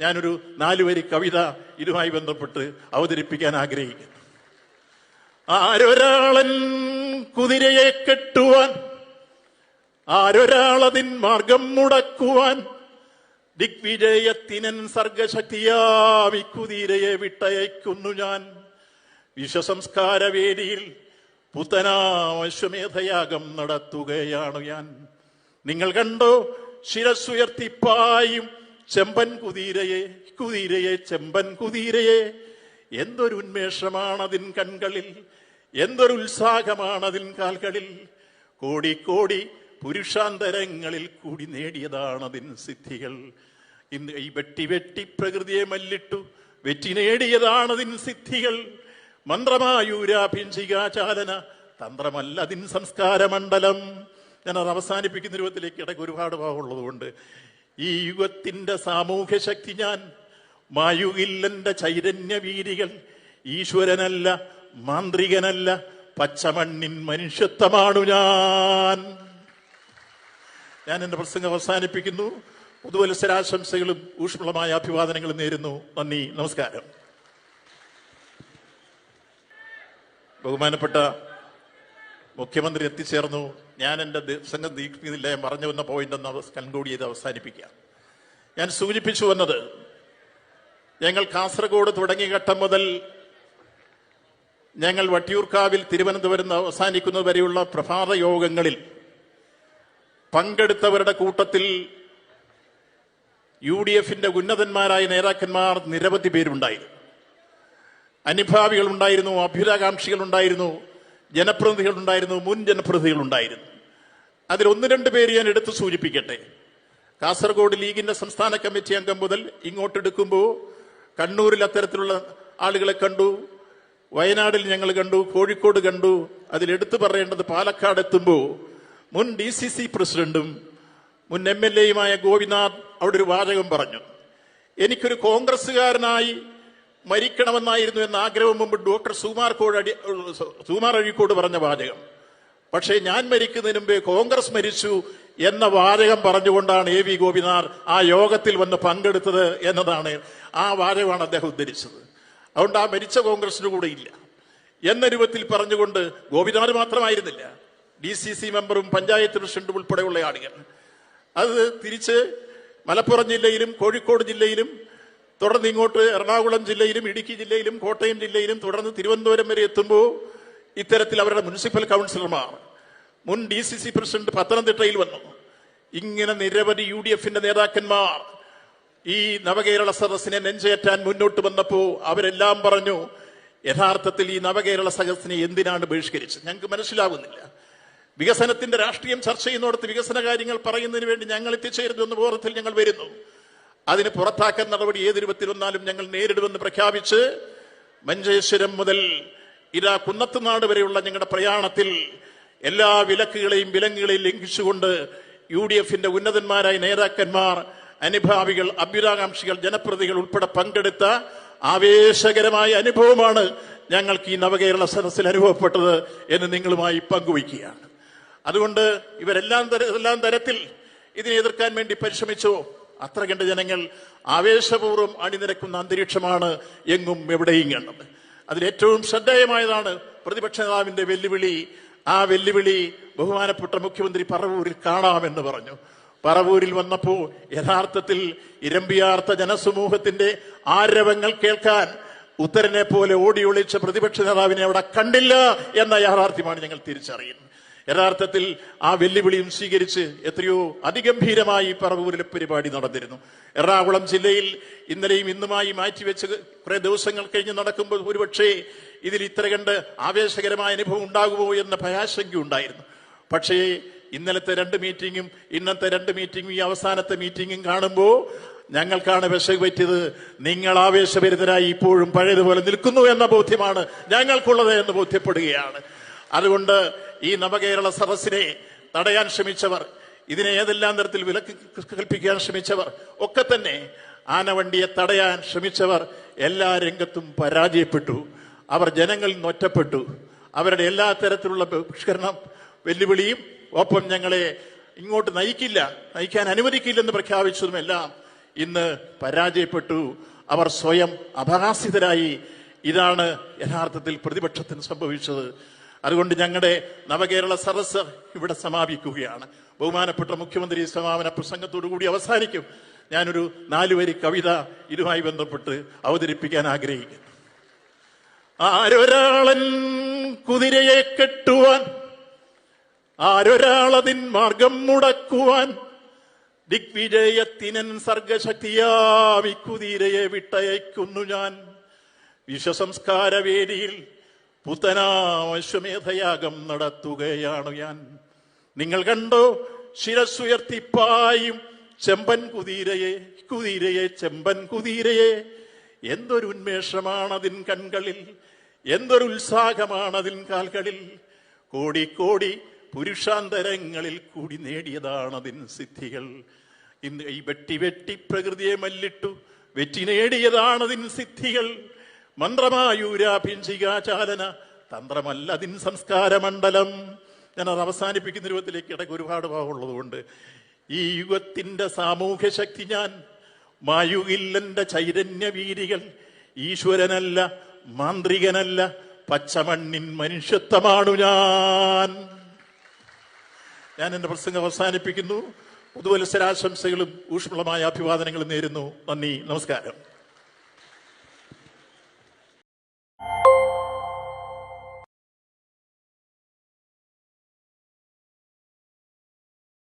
ഞാനൊരു നാലുവരി കവിത ഇതുമായി ബന്ധപ്പെട്ട് അവതരിപ്പിക്കാൻ ആഗ്രഹിക്കുന്നു. ആരൊരാളൻ കുതിരയെ കെട്ടുവാൻ ആരൊരാളതിൻ മാർഗം മുടക്കുവാൻ ദിഗ്വിജയത്തിനൻ സർഗശക്തിയാമി കുതിരയെ വിട്ടയക്കുന്നു ഞാൻ. വിശ്വസംസ്കാര വേദിയിൽ പുത്തനാവശ്വമേധയാഗം നടത്തുകയാണ് ഞാൻ. നിങ്ങൾ കണ്ടോ ശിരസ്സുയർത്തിപ്പായും ചെമ്പൻ കുതിരയെ കുതിരയെ ചെമ്പൻ കുതിരയെ. എന്തൊരു ഉന്മേഷമാണതിൻ കൺകളിൽ എന്തൊരു ഉത്സാഹമാണതിൻ കാൽകളിൽ. കോടി കോടി പുരുഷാന്തരങ്ങളിൽ കൂടി നേടിയതാണതിൻ സിദ്ധികൾ. ഇന്ന് ഈ വെട്ടി വെട്ടി പ്രകൃതിയെ മല്ലിട്ടു വെറ്റി നേടിയതാണതിൻ സിദ്ധികൾ. മന്ത്രമായൂരാഭിഞ്ചികാചാലന തന്ത്രമല്ലതിൻ സംസ്കാരമണ്ഡലം. ഞാനത് അവസാനിപ്പിക്കുന്ന രൂപത്തിലേക്ക് ഇടയ്ക്ക് ഒരുപാട് ഭാവമുള്ളതുകൊണ്ട് ഈ യുഗത്തിന്റെ സാമൂഹ്യ ശക്തി ഞാൻ മായുകില്ലന്റെ ചൈതന്യവീരികൾ ഈശ്വരനല്ല മാന്ത്രികനല്ല പച്ചമണ്ണിൻ മനുഷ്യത്വമാണു ഞാൻ. ഞാൻ എന്റെ പ്രസംഗം അവസാനിപ്പിക്കുന്നു. പുതുവത്സരാശംസകളും ഊഷ്മളമായ അഭിവാദനങ്ങളും നേരുന്നു. നന്ദി നമസ്കാരം. ബഹുമാനപ്പെട്ട മുഖ്യമന്ത്രി എത്തിച്ചേർന്നു. ഞാൻ എന്റെ സംഘം ദീക്ഷിക്കുന്നില്ല ഞാൻ പറഞ്ഞു വന്ന പോയിന്റ് ഒന്ന് കൺക്ലൂഡ് ചെയ്ത് അവസാനിപ്പിക്കുക. ഞാൻ സൂചിപ്പിച്ചു വന്നത് ഞങ്ങൾ കാസർഗോഡ് തുടങ്ങിയ ഘട്ടം മുതൽ ഞങ്ങൾ വട്ടിയൂർക്കാവിൽ തിരുവനന്തപുരം അവസാനിക്കുന്നത് വരെയുള്ള പ്രഭാത യോഗങ്ങളിൽ പങ്കെടുത്തവരുടെ കൂട്ടത്തിൽ യു ഡി എഫിന്റെ ഉന്നതന്മാരായ നേതാക്കന്മാർ നിരവധി പേരുണ്ടായിരുന്നു. അനുഭാവികളുണ്ടായിരുന്നു ഉണ്ടായിരുന്നു ജനപ്രതിനിധികൾ ഉണ്ടായിരുന്നു മുൻ ജനപ്രതിനിധികൾ ഉണ്ടായിരുന്നു അതിൽ ഒന്ന് രണ്ട് പേര് ഞാൻ എടുത്തു സൂചിപ്പിക്കട്ടെ. കാസർഗോഡ് ലീഗിന്റെ സംസ്ഥാന കമ്മിറ്റി അംഗം മുതൽ ഇങ്ങോട്ടെടുക്കുമ്പോൾ കണ്ണൂരിൽ അത്തരത്തിലുള്ള ആളുകളെ കണ്ടു വയനാടിൽ ഞങ്ങൾ കണ്ടു കോഴിക്കോട് കണ്ടു. അതിലെടുത്തു പറയേണ്ടത് പാലക്കാട് എത്തുമ്പോൾ മുൻ ഡി സി സി പ്രസിഡന്റും മുൻ എം എൽ എയുമായ ഗോപിനാഥ് അവിടെ ഒരു വാചകം പറഞ്ഞു. എനിക്കൊരു കോൺഗ്രസ്സുകാരനായി മരിക്കണമെന്നായിരുന്നു എന്ന ആഗ്രഹം മുമ്പ് ഡോക്ടർ സുമാർ കോഴടി സുമാർ അഴീക്കോട് പറഞ്ഞ വാചകം. പക്ഷേ ഞാൻ മരിക്കുന്നതിന് മുമ്പേ കോൺഗ്രസ് മരിച്ചു എന്ന വാചകം പറഞ്ഞുകൊണ്ടാണ് എ വി ഗോപിനാഥ് ആ യോഗത്തിൽ വന്ന് പങ്കെടുത്തത് എന്നതാണ് ആ വാചകമാണ് അദ്ദേഹം ഉദ്ധരിച്ചത്. അതുകൊണ്ട് ആ മരിച്ച കോൺഗ്രസിന് കൂടെ ഇല്ല. എന്ന രൂപത്തിൽ പറഞ്ഞുകൊണ്ട് ഗോപിനാഥ് മാത്രമായിരുന്നില്ല. ഡി സി സി മെമ്പറും പഞ്ചായത്ത് പ്രസിഡന്റും ഉൾപ്പെടെയുള്ള ആളുകൾ. അത് തിരിച്ച് മലപ്പുറം ജില്ലയിലും കോഴിക്കോട് ജില്ലയിലും തുടർന്ന് ഇങ്ങോട്ട് എറണാകുളം ജില്ലയിലും ഇടുക്കി ജില്ലയിലും കോട്ടയം ജില്ലയിലും തുടർന്ന് തിരുവനന്തപുരം വരെ എത്തുമ്പോൾ ഇത്തരത്തിൽ അവരുടെ മുനിസിപ്പൽ കൗൺസിലർമാർ മുൻ ഡി സി സി പ്രസിഡന്റ് പത്തനംതിട്ടയിൽ വന്നു. ഇങ്ങനെ നിരവധി യു ഡി എഫിന്റെ നേതാക്കന്മാർ ഈ നവകേരള സദസ്സിനെ നെഞ്ചേറ്റാൻ മുന്നോട്ട് വന്നപ്പോൾ അവരെല്ലാം പറഞ്ഞു യഥാർത്ഥത്തിൽ ഈ നവകേരള സദസ്സിനെ എന്തിനാണ് ബഹിഷ്കരിച്ചത്? ഞങ്ങൾക്ക് മനസ്സിലാകുന്നില്ല. വികസനത്തിന്റെ രാഷ്ട്രീയം ചർച്ച ചെയ്യുന്നിടത്ത് വികസന കാര്യങ്ങൾ പറയുന്നതിന് വേണ്ടി ഞങ്ങൾ എത്തിച്ചേരുന്നു എന്ന ബോധത്തിൽ ഞങ്ങൾ വരുന്നു. അതിന് പുറത്താക്കൽ നടപടി ഏത് രൂപത്തിൽ വന്നാലും ഞങ്ങൾ നേരിടുമെന്ന് പ്രഖ്യാപിച്ച് മഞ്ചേശ്വരം മുതൽ ഇതാ കുന്നത്തുനാട് വരെയുള്ള ഞങ്ങളുടെ പ്രയാണത്തിൽ എല്ലാ വിലക്കുകളെയും വിലങ്ങുകളെയും ലംഘിച്ചുകൊണ്ട് യു ഡി എഫിന്റെ ഉന്നതന്മാരായ നേതാക്കന്മാർ അനുഭാവികൾ അഭ്യുരാകാംക്ഷികൾ ജനപ്രതികൾ ഉൾപ്പെടെ പങ്കെടുത്ത ആവേശകരമായ അനുഭവമാണ് ഞങ്ങൾക്ക് ഈ നവകേരള സദസ്സിൽ അനുഭവപ്പെട്ടത് എന്ന് നിങ്ങളുമായി പങ്കുവയ്ക്കുകയാണ്. അതുകൊണ്ട് ഇവരെല്ലാം എല്ലാം തരത്തിൽ ഇതിനെ എതിർക്കാൻ വേണ്ടി പരിശ്രമിച്ചോ? അത്ര കണ്ട് ജനങ്ങൾ ആവേശപൂർവം അണിനിരക്കുന്ന അന്തരീക്ഷമാണ് എങ്ങും എവിടെയും കണ്ടത് അതിലേറ്റവും ശ്രദ്ധേയമായതാണ് പ്രതിപക്ഷ നേതാവിന്റെ വെല്ലുവിളി. ആ വെല്ലുവിളി ബഹുമാനപ്പെട്ട മുഖ്യമന്ത്രി പറവൂരിൽ കാണാമെന്ന് പറഞ്ഞു. പറവൂരിൽ വന്നപ്പോ യഥാർത്ഥത്തിൽ ഇരമ്പിയാർത്ത ജനസമൂഹത്തിന്റെ ആരവങ്ങൾ കേൾക്കാൻ ഉത്തരനെ പോലെ ഓടിയൊളിച്ച പ്രതിപക്ഷ നേതാവിനെ അവിടെ കണ്ടില്ല എന്ന യാഥാർത്ഥ്യമാണ് ഞങ്ങൾ തിരിച്ചറിയുന്നത്. യഥാർത്ഥത്തിൽ ആ വെല്ലുവിളിയും സ്വീകരിച്ച് എത്രയോ അതിഗംഭീരമായി പറവൂരിലെ പരിപാടി നടന്നിരുന്നു. എറണാകുളം ജില്ലയിൽ ഇന്നലെയും ഇന്നുമായി മാറ്റിവെച്ച് കുറെ ദിവസങ്ങൾ കഴിഞ്ഞ് നടക്കുമ്പോൾ ഒരുപക്ഷേ ഇതിൽ ഇത്ര കണ്ട് ആവേശകരമായ അനുഭവം ഉണ്ടാകുമോ എന്ന ഭയാശങ്ക ഉണ്ടായിരുന്നു. പക്ഷേ ഇന്നലത്തെ രണ്ട് മീറ്റിങ്ങും ഇന്നത്തെ രണ്ട് മീറ്റിങ്ങും ഈ അവസാനത്തെ മീറ്റിങ്ങും കാണുമ്പോൾ ഞങ്ങൾക്കാണ് വിശക് പറ്റിയത് നിങ്ങൾ ആവേശഭരിതരായി ഇപ്പോഴും പഴയതുപോലെ നിൽക്കുന്നു എന്ന ബോധ്യമാണ് ഞങ്ങൾക്കുള്ളത് എന്ന് ബോധ്യപ്പെടുകയാണ്. അതുകൊണ്ട് ഈ നവകേരള സദസ്സിനെ തടയാൻ ശ്രമിച്ചവർ ഇതിനെ ഏതെല്ലാം തരത്തിൽ വിലക്ക് കൽപ്പിക്കാൻ ശ്രമിച്ചവർ ഒക്കെ തന്നെ ആനവണ്ടിയെ തടയാൻ ശ്രമിച്ചവർ എല്ലാ രംഗത്തും പരാജയപ്പെട്ടു. അവർ ജനങ്ങളിൽ നിന്ന് ഒറ്റപ്പെട്ടു. അവരുടെ എല്ലാ തരത്തിലുള്ള ബഹിഷ്കരണം വെല്ലുവിളിയും ഒപ്പം ഞങ്ങളെ ഇങ്ങോട്ട് നയിക്കില്ല നയിക്കാൻ അനുവദിക്കില്ലെന്ന് പ്രഖ്യാപിച്ചതുമെല്ലാം ഇന്ന് പരാജയപ്പെട്ടു. അവർ സ്വയം അപഹാസിതരായി ഇതാണ് യഥാർത്ഥത്തിൽ പ്രതിപക്ഷത്തിന് സംഭവിച്ചത്. അതുകൊണ്ട് ഞങ്ങളുടെ നവകേരള സരസ് ഇവിടെ സമാപിക്കുകയാണ്. ബഹുമാനപ്പെട്ട മുഖ്യമന്ത്രി സമാപന പ്രസംഗത്തോടു കൂടി അവസാനിക്കും. ഞാനൊരു നാലുവരി കവിത ഇതുമായി ബന്ധപ്പെട്ട് അവതരിപ്പിക്കാൻ ആഗ്രഹിക്കുന്നു. ആരൊരാളൻ കുതിരയെ കെട്ടുവാൻ ആരൊരാളതിൻ മാർഗം മുടക്കുവാൻ ദിഗ്വിജയത്തിനൻ സർഗശക്തിയാമി കുതിരയെ വിട്ടയക്കുന്നു ഞാൻ. വിശ്വസംസ്കാര വേദിയിൽ പുത്തനാവശ്വമേധയാഗം നടത്തുകയാണ് ഞാൻ. നിങ്ങൾ കണ്ടോ? ശിരസ്സുയർത്തിപ്പായും ചെമ്പൻ കുതിരയെ കുതിരയെ ചെമ്പൻ കുതിരയെ. എന്തൊരു ഉന്മേഷമാണതിൻ കൺകളിൽ എന്തൊരു ഉത്സാഹമാണതിൻ കാൽകളിൽ. കോടി കോടി പുരുഷാന്തരങ്ങളിൽ കൂടി നേടിയതാണതിൻ സിദ്ധികൾ. ഇന്ന് ഈ വെട്ടി വെട്ടി പ്രകൃതിയെ മല്ലിട്ടു വെറ്റി നേടിയതാണതിൻ സിദ്ധികൾ. മന്ത്രമായൂരാഭിഞ്ചികാചാലന തന്ത്രമല്ലതിൻ സംസ്കാരമണ്ഡലം. ഞാനത് അവസാനിപ്പിക്കുന്ന രൂപത്തിലേക്ക് ഇടയ്ക്ക് ഒരുപാട് ഭാവമുള്ളതുകൊണ്ട് ഈ യുഗത്തിന്റെ സാമൂഹ്യ ശക്തി ഞാൻ മായുകില്ലന്റെ ചൈതന്യവീരികൾ ഈശ്വരനല്ല മാന്ത്രികനല്ല പച്ചമണ്ണിൻ മനുഷ്യത്വമാണു ഞാൻ. ഞാൻ എന്റെ പ്രസംഗം അവസാനിപ്പിക്കുന്നു. പുതുവത്സരാശംസകളും ഊഷ്മളമായ അഭിവാദനങ്ങളും നേരുന്നു. നന്ദി നമസ്കാരം.